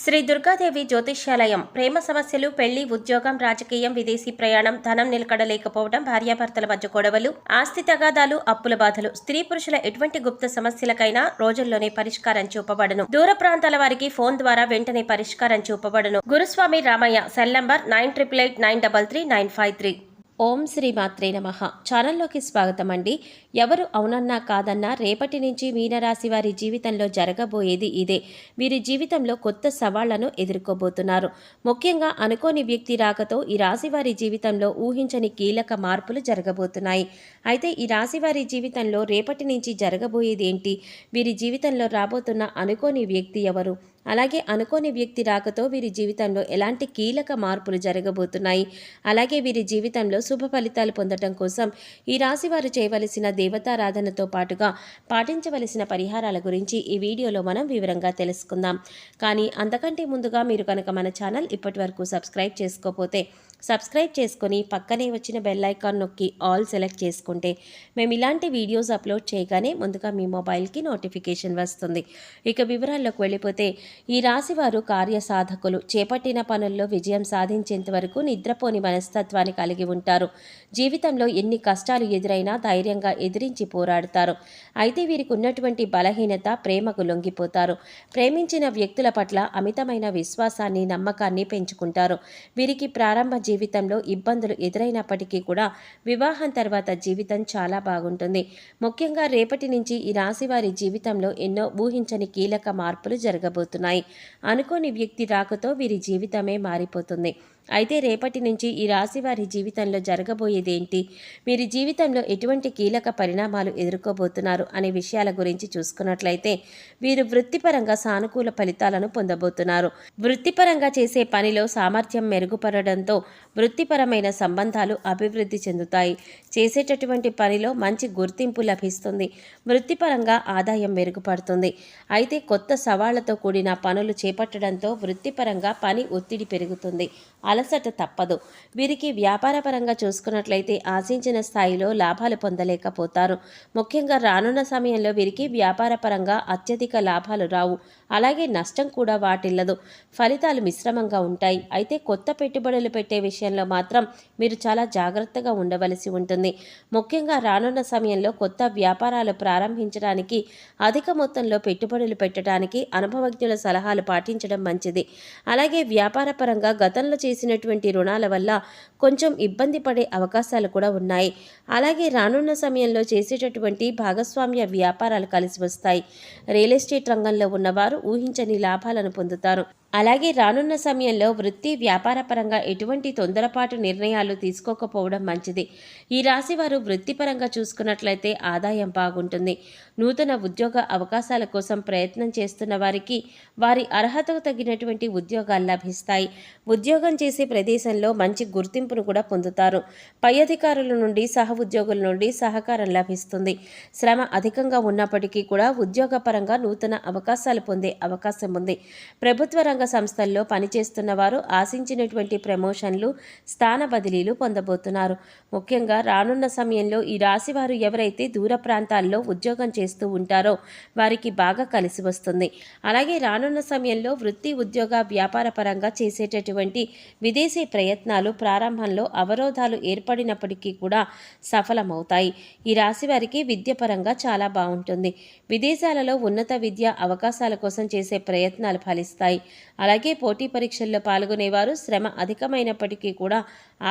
శ్రీ దుర్గాదేవి జ్యోతిష్యాలయం. ప్రేమ సమస్యలు పెళ్ళి ఉద్యోగం రాజకీయం విదేశీ ప్రయాణం ధనం నిలకడలేకపోవడం భార్యాభర్తల మధ్య గొడవలు ఆస్తి తగాదాలు అప్పుల బాధలు. స్త్రీ పురుషుల ఎటువంటి గుప్త సమస్యలకైనా రోజుల్లోనే పరిష్కారం చూపబడను. దూర ప్రాంతాల వారికి ఫోన్ ద్వారా వెంటనే పరిష్కారం చూపబడను. Guruswamy Ramayya cell number nine triple eight nine double three nine five three. ఓం శ్రీ మాత్రే నమ. ఛానల్లోకి స్వాగతం అండి ఎవరు అవునన్నా కాదన్నా రేపటి నుంచి మీనరాశి వారి జీవితంలో జరగబోయేది ఇదే. వీరి జీవితంలో కొత్త సవాళ్ళను ఎదుర్కోబోతున్నారు. ముఖ్యంగా అనుకోని వ్యక్తి రాకతో ఈ రాశి వారి జీవితంలో ఊహించని కీలక మార్పులు జరగబోతున్నాయి. అయితే ఈ రాశి వారి జీవితంలో రేపటి నుంచి జరగబోయేది ఏంటి? వీరి జీవితంలో రాబోతున్న అనుకోని వ్యక్తి ఎవరు? అలాగే అనుకోని వ్యక్తి రాకతో వీరి జీవితంలో ఎలాంటి కీలక మార్పులు జరగబోతున్నాయి? అలాగే వీరి జీవితంలో శుభ ఫలితాలు పొందటం కోసం ఈ రాశి వారు చేయవలసిన దేవతారాధనతో పాటుగా పాటించవలసిన పరిహారాల గురించి ఈ వీడియోలో మనం వివరంగా తెలుసుకుందాం. కానీ అంతకంటే ముందుగా మీరు కనుక మన ఛానల్ ఇప్పటి వరకు సబ్స్క్రైబ్ చేసుకోకపోతే సబ్స్క్రైబ్ చేసుకొని పక్కనే వచ్చిన బెల్ ఐకాన్ నొక్కి ఆల్ సెలెక్ట్ చేసుకుంటే మేము ఇలాంటి వీడియోస్ అప్లోడ్ చేయగానే ముందుగా మీ మొబైల్కి నోటిఫికేషన్ వస్తుంది. ఇక వివరాల్లోకి వెళ్ళిపోతే ఈ రాశి వారు కార్యసాధకులు చేపట్టిన పనుల్లో విజయం సాధించేంత వరకు నిద్రపోని మనస్తత్వాన్ని కలిగి ఉంటారు. జీవితంలో ఎన్ని కష్టాలు ఎదురైనా ధైర్యంగా ఎదిరించి పోరాడతారు. అయితే వీరికి ఉన్నటువంటి బలహీనత ప్రేమకు లొంగిపోతారు. ప్రేమించిన వ్యక్తుల పట్ల అమితమైన విశ్వాసాన్ని నమ్మకాన్ని పెంచుకుంటారు. వీరికి ప్రారంభ జీవితంలో ఇబ్బందులు ఎదురైనప్పటికీ కూడా వివాహం తర్వాత జీవితం చాలా బాగుంటుంది. ముఖ్యంగా రేపటి నుంచి ఈ రాశి వారి జీవితంలో ఎన్నో ఊహించని కీలక మార్పులు జరగబోతున్నాయి. అనుకోని వ్యక్తి రాకతో వీరి జీవితమే మారిపోతుంది. అయితే రేపటి నుంచి ఈ రాశి వారి జీవితంలో జరగబోయేదేంటి? వీరి జీవితంలో ఎటువంటి కీలక పరిణామాలు ఎదుర్కోబోతున్నారు అనే విషయాల గురించి చూసుకున్నట్లయితే వీరు వృత్తిపరంగా సానుకూల ఫలితాలను పొందబోతున్నారు. వృత్తిపరంగా చేసే పనిలో సామర్థ్యం మెరుగుపడడంతో వృత్తిపరమైన సంబంధాలు అభివృద్ధి చెందుతాయి. చేసేటటువంటి పనిలో మంచి గుర్తింపు లభిస్తుంది. వృత్తిపరంగా ఆదాయం మెరుగుపడుతుంది. అయితే కొత్త సవాళ్ళతో కూడిన పనులు చేపట్టడంతో వృత్తిపరంగా పని ఒత్తిడి పెరుగుతుంది. అలసట తప్పదు. వీరికి వ్యాపారపరంగా చూసుకున్నట్లయితే ఆశించిన స్థాయిలో లాభాలు పొందలేకపోతారు. ముఖ్యంగా రానున్న సమయంలో వీరికి వ్యాపారపరంగా అత్యధిక లాభాలు రావు. అలాగే నష్టం కూడా వాటిల్లదు. ఫలితాలు మిశ్రమంగా ఉంటాయి. అయితే కొత్త పెట్టుబడులు పెట్టే విషయంలో మాత్రం మీరు చాలా జాగ్రత్తగా ఉండవలసి ఉంటుంది. ముఖ్యంగా రానున్న సమయంలో కొత్త వ్యాపారాలు ప్రారంభించడానికి అధిక మొత్తంలో పెట్టుబడులు పెట్టడానికి అనుభవజ్ఞుల సలహాలు పాటించడం మంచిది. అలాగే వ్యాపారపరంగా గతంలో చేసినటువంటి రుణాల వల్ల కొంచెం ఇబ్బంది పడే అవకాశాలు కూడా ఉన్నాయి. అలాగే రానున్న సమయంలో చేసేటటువంటి భాగస్వామ్య వ్యాపారాలు కలిసి వస్తాయి. రియల్ ఎస్టేట్ రంగంలో ఉన్నవారు ఊహించని లాభాలను పొందుతారు. అలాగే రానున్న సమయంలో వృత్తి వ్యాపారపరంగా ఎటువంటి తొందరపాటు నిర్ణయాలు తీసుకోకపోవడం మంచిది. ఈ రాశి వారు వృత్తిపరంగా చూసుకున్నట్లయితే ఆదాయం బాగుంటుంది. నూతన ఉద్యోగ అవకాశాల కోసం ప్రయత్నం చేస్తున్న వారికి వారి అర్హతకు తగినటువంటి ఉద్యోగాలు లభిస్తాయి. ఉద్యోగం చేసే ప్రదేశంలో మంచి గుర్తింపును కూడా పొందుతారు. పై అధికారుల నుండి సహ ఉద్యోగుల నుండి సహకారం లభిస్తుంది. శ్రమ అధికంగా ఉన్నప్పటికీ కూడా ఉద్యోగపరంగా నూతన అవకాశాలు పొందే అవకాశం ఉంది. ప్రభుత్వ రంగ సంస్థల్లో పనిచేస్తున్న వారు ఆశించినటువంటి ప్రమోషన్లు స్థాన బదిలీలు పొందబోతున్నారు. ముఖ్యంగా రానున్న సమయంలో ఈ రాశివారు ఎవరైతే దూర ప్రాంతాల్లో ఉద్యోగం చేస్తూ ఉంటారో వారికి బాగా కలిసి వస్తుంది. అలాగే రానున్న సమయంలో వృత్తి ఉద్యోగ వ్యాపార పరంగా చేసేటటువంటి విదేశీ ప్రయత్నాలు ప్రారంభంలో అవరోధాలు ఏర్పడినప్పటికీ కూడా సఫలమవుతాయి. ఈ రాశి వారికి విద్యపరంగా చాలా బాగుంటుంది. విదేశాలలో ఉన్నత విద్య అవకాశాల కోసం చేసే ప్రయత్నాలు ఫలిస్తాయి. అలాగే పోటీ పరీక్షల్లో పాల్గొనేవారు శ్రమ అధికమైనప్పటికీ కూడా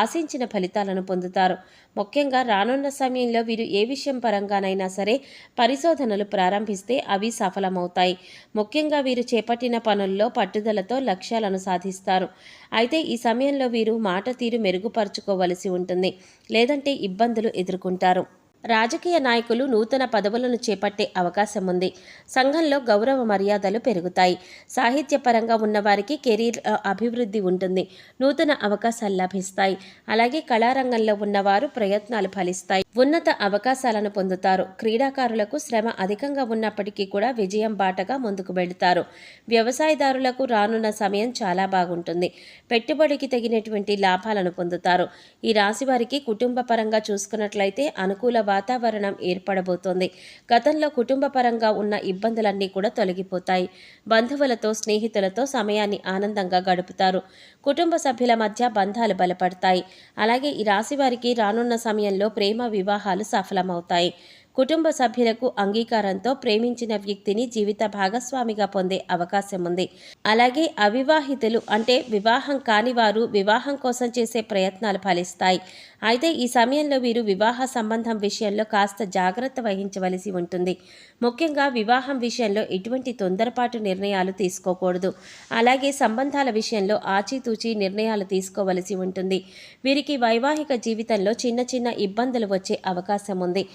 ఆశించిన ఫలితాలను పొందుతారు. ముఖ్యంగా రానున్న సమయంలో వీరు ఏ విషయం పరంగానైనా సరే పరిశోధనలు ప్రారంభిస్తే అవి సఫలమవుతాయి. ముఖ్యంగా వీరు చేపట్టిన పనుల్లో పట్టుదలతో లక్ష్యాలను సాధిస్తారు. అయితే ఈ సమయంలో వీరు మాట తీరు మెరుగుపరుచుకోవలసి ఉంటుంది. లేదంటే ఇబ్బందులు ఎదుర్కొంటారు. రాజకీయ నాయకులు నూతన పదవులను చేపట్టే అవకాశం ఉంది సంఘంలో గౌరవ మర్యాదలు పెరుగుతాయి. సాహిత్యపరంగా ఉన్నవారికి కెరీర్ అభివృద్ధి ఉంటుంది. నూతన అవకాశాలు లభిస్తాయి. అలాగే కళారంగంలో ఉన్నవారు ప్రయత్నాలు ఫలిస్తాయి. ఉన్నత అవకాశాలను పొందుతారు. క్రీడాకారులకు శ్రమ అధికంగా ఉన్నప్పటికీ కూడా విజయం బాటగా ముందుకు వెళుతారు. వ్యవసాయదారులకు రానున్న సమయం చాలా బాగుంటుంది. పెట్టుబడికి తగినటువంటి లాభాలను పొందుతారు. ఈ రాశి వారికి కుటుంబ పరంగా చూసుకున్నట్లయితే అనుకూల వాతావరణం ఏర్పడబోతోంది. గతంలో కుటుంబ పరంగా ఉన్న ఇబ్బందులన్నీ కూడా తొలగిపోతాయి. బంధువులతో స్నేహితులతో సమయాన్ని ఆనందంగా గడుపుతారు. కుటుంబ సభ్యుల మధ్య బంధాలు బలపడతాయి. అలాగే ఈ రాశి వారికి రానున్న సమయంలో ప్రేమ వివాహాలు సఫలమవుతాయి. కుటుంబ సభ్యులకు అంగీకారంతో ప్రేమించిన వ్యక్తిని జీవిత భాగస్వామిగా పొందే అవకాశం ఉంది అలాగే అవివాహితులు అంటే వివాహం కాని వారు వివాహం కోసం చేసే ప్రయత్నాలు ఫలిస్తాయి. అయితే ఈ సమయంలో వీరు వివాహ సంబంధం విషయంలో కాస్త జాగ్రత్త వహించవలసి ఉంటుంది. ముఖ్యంగా వివాహం విషయంలో ఎటువంటి తొందరపాటు నిర్ణయాలు తీసుకోకూడదు. అలాగే సంబంధాల విషయంలో ఆచితూచి నిర్ణయాలు తీసుకోవలసి ఉంటుంది. వీరికి వైవాహిక జీవితంలో చిన్న చిన్న ఇబ్బందులు వచ్చే అవకాశం ఉంది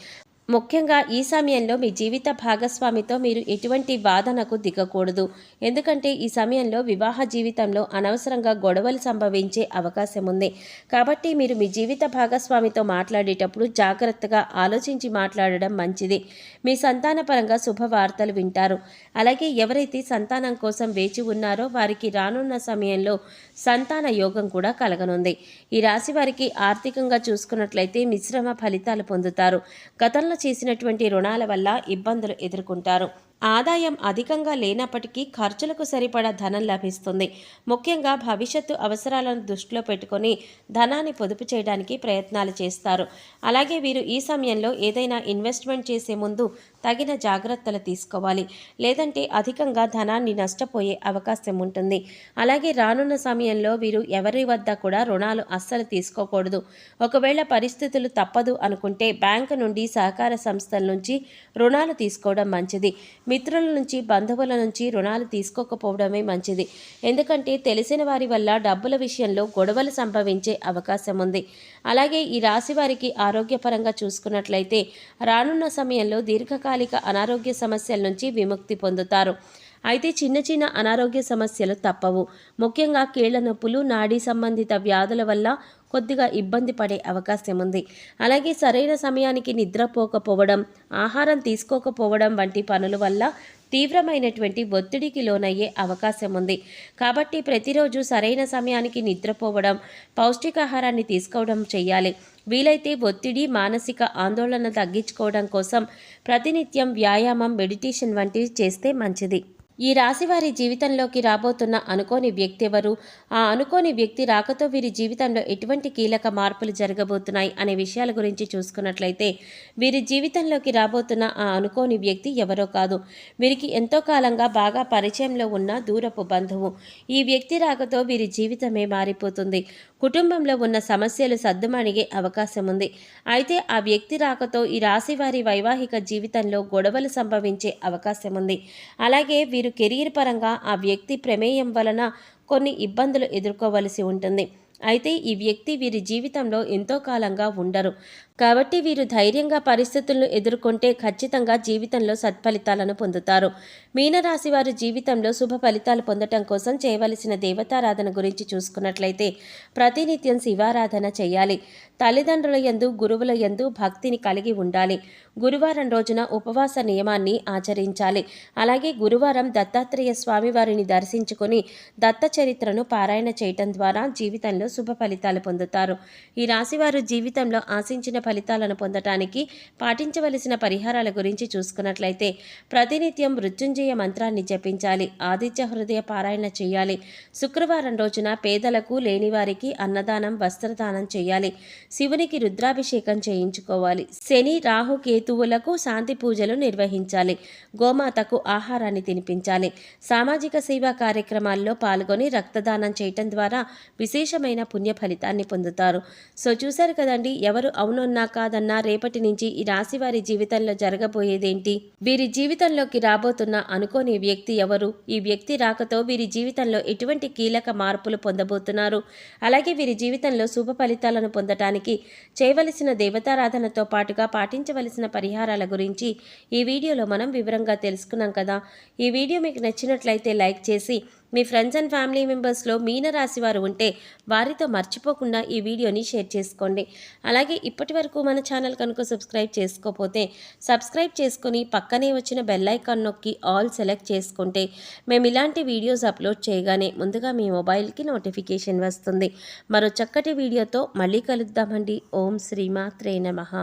ముఖ్యంగా ఈ సమయంలో మీ జీవిత భాగస్వామితో మీరు ఎటువంటి వాదనకు దిగకూడదు. ఎందుకంటే ఈ సమయంలో వివాహ జీవితంలో అనవసరంగా గొడవలు సంభవించే అవకాశం ఉంది కాబట్టి మీరు మీ జీవిత భాగస్వామితో మాట్లాడేటప్పుడు జాగ్రత్తగా ఆలోచించి మాట్లాడడం మంచిది. మీ సంతానపరంగా శుభవార్తలు వింటారు. అలాగే ఎవరైతే సంతానం కోసం వేచి ఉన్నారో వారికి రానున్న సమయంలో సంతాన యోగం కూడా కలగనుంది. ఈ రాశి వారికి ఆర్థికంగా చూసుకున్నట్లయితే మిశ్రమ ఫలితాలు పొందుతారు. గతంలో చేసినటువంటి రుణాల వల్ల ఇబ్బందులు ఎదుర్కొంటారు. ఆదాయం అధికంగా లేనప్పటికీ ఖర్చులకు సరిపడా ధనం లభిస్తుంది. ముఖ్యంగా భవిష్యత్తు అవసరాలను దృష్టిలో పెట్టుకొని ధనాన్ని పొదుపు చేయడానికి ప్రయత్నాలు చేస్తారు. అలాగే వీరు ఈ సమయంలో ఏదైనా ఇన్వెస్ట్మెంట్ చేసే ముందు తగిన జాగ్రత్తలు తీసుకోవాలి. లేదంటే అధికంగా ధనాన్ని నష్టపోయే అవకాశం ఉంటుంది. అలాగే రానున్న సమయంలో వీరు ఎవరి వద్ద కూడా రుణాలు అస్సలు తీసుకోకూడదు. ఒకవేళ పరిస్థితులు తప్పదు అనుకుంటే బ్యాంకు నుండి సహకార సంస్థల నుంచి రుణాలు తీసుకోవడం మంచిది. మిత్రుల నుంచి బంధువుల నుంచి రుణాలు తీసుకోకపోవడమే మంచిది. ఎందుకంటే తెలిసిన వారి వల్ల డబ్బుల విషయంలో గొడవలు సంభవించే అవకాశం ఉంది. అలాగే ఈ రాశి వారికి ఆరోగ్యపరంగా చూసుకున్నట్లయితే రానున్న సమయంలో దీర్ఘకాలిక అనారోగ్య సమస్యల నుంచి విముక్తి పొందుతారు. అయితే చిన్న చిన్న అనారోగ్య సమస్యలు తప్పవు. ముఖ్యంగా కీళ్ళ నొప్పులు నాడీ సంబంధిత వ్యాధుల వల్ల కొద్దిగా ఇబ్బంది పడే అవకాశం ఉంది అలాగే సరైన సమయానికి నిద్రపోకపోవడం ఆహారం తీసుకోకపోవడం వంటి పనుల వల్ల తీవ్రమైనటువంటి ఒత్తిడికి లోనయ్యే అవకాశం ఉంది కాబట్టి ప్రతిరోజు సరైన సమయానికి నిద్రపోవడం పౌష్టికాహారాన్ని తీసుకోవడం చేయాలి వీలైతే ఒత్తిడి మానసిక ఆందోళన తగ్గించుకోవడం కోసం ప్రతినిత్యం వ్యాయామం మెడిటేషన్ వంటివి చేస్తే మంచిది. ఈ రాశి వారి జీవితంలోకి రాబోతున్న అనుకోని వ్యక్తి ఎవరు? ఆ అనుకోని వ్యక్తి రాకతో వీరి జీవితంలో ఎటువంటి కీలక మార్పులు జరగబోతున్నాయి అనే విషయాల గురించి చూసుకున్నట్లయితే వీరి జీవితంలోకి రాబోతున్న ఆ అనుకోని వ్యక్తి ఎవరో కాదు. వీరికి ఎంతో కాలంగా బాగా పరిచయంలో ఉన్న దూరపు బంధువు. ఈ వ్యక్తి రాకతో వీరి జీవితమే మారిపోతుంది. కుటుంబంలో ఉన్న సమస్యలు సద్దుమణిగే అవకాశం ఉంది అయితే ఆ వ్యక్తి రాకతో ఈ రాశి వారి వైవాహిక జీవితంలో గొడవలు సంభవించే అవకాశం ఉంది అలాగే వీరు కెరీర్ పరంగా ఆ వ్యక్తి ప్రమేయం వలన కొన్ని ఇబ్బందులు ఎదుర్కోవలసి ఉంటుంది. అయితే ఈ వ్యక్తి వీరి జీవితంలో ఎంతో కాలంగా ఉండరు. కాబట్టి వీరు ధైర్యంగా పరిస్థితులను ఎదుర్కొంటే ఖచ్చితంగా జీవితంలో సత్ఫలితాలను పొందుతారు. మీనరాశి వారు జీవితంలో శుభ ఫలితాలు పొందటం కోసం చేయవలసిన దేవతారాధన గురించి చూసుకున్నట్లయితే ప్రతినిత్యం శివారాధన చేయాలి. తల్లిదండ్రుల యందు గురువుల యందు భక్తిని కలిగి ఉండాలి. గురువారం రోజున ఉపవాస నియమాన్ని ఆచరించాలి. అలాగే గురువారం దత్తాత్రేయ స్వామి వారిని దర్శించుకొని దత్త చరిత్రను పారాయణ చేయటం ద్వారా జీవితంలో శుభ ఫలితాలు పొందుతారు. ఈ రాశివారు జీవితంలో ఆశించిన ఫలితాలను పొందటానికి పాటించవలసిన పరిహారాల గురించి చూసుకున్నట్లయితే ప్రతినిత్యం మృత్యుంజయ మంత్రాన్ని జపించాలి ఆదిత్య హృదయ పారాయణ చేయాలి శుక్రవారం రోజున పేదలకు లేనివారికి అన్నదానం వస్త్రదానం చేయాలి శివునికి రుద్రాభిషేకం చేయించుకోవాలి శని రాహు కేతువులకు శాంతి పూజలు నిర్వహించాలి గోమాతకు ఆహారాన్ని తినిపించాలి సామాజిక సేవా కార్యక్రమాల్లో పాల్గొని రక్తదానం చేయటం ద్వారా విశేషమైన పుణ్య ఫలితాన్ని పొందుతారు. సో చూశారు కదండి ఎవరు అవునన్నా కాదన్నా రేపటి నుంచి ఈ రాశి వారి జీవితంలో జరగబోయేదేంటి? వీరి జీవితంలోకి రాబోతున్న అనుకోని వ్యక్తి ఎవరు? ఈ వ్యక్తి రాకతో వీరి జీవితంలో ఎటువంటి కీలక మార్పులు పొందబోతున్నారు? అలాగే వీరి జీవితంలో శుభ ఫలితాలను పొందటానికి చేయవలసిన దేవతారాధనతో పాటుగా పాటించవలసిన పరిహారాల గురించి ఈ వీడియోలో మనం వివరంగా తెలుసుకున్నాం కదా. ఈ వీడియో మీకు నచ్చినట్లయితే లైక్ చేసి మీ ఫ్రెండ్స్ అండ్ ఫ్యామిలీ మెంబర్స్లో మీన రాశి వారు ఉంటే వారితో మర్చిపోకుండా ఈ వీడియోని షేర్ చేసుకోండి. అలాగే ఇప్పటి వరకు మన ఛానల్ కనుక సబ్స్క్రైబ్ చేసుకోకపోతే సబ్స్క్రైబ్ చేసుకొని పక్కనే వచ్చిన బెల్ ఐకాన్ నొక్కి ఆల్ సెలెక్ట్ చేసుకుంటే మేము ఇలాంటి వీడియోస్ అప్లోడ్ చేయగానే ముందుగా మీ మొబైల్కి నోటిఫికేషన్ వస్తుంది. మరో చక్కటి వీడియోతో మళ్ళీ కలుద్దామండి. ఓం శ్రీమాత్రే నమః.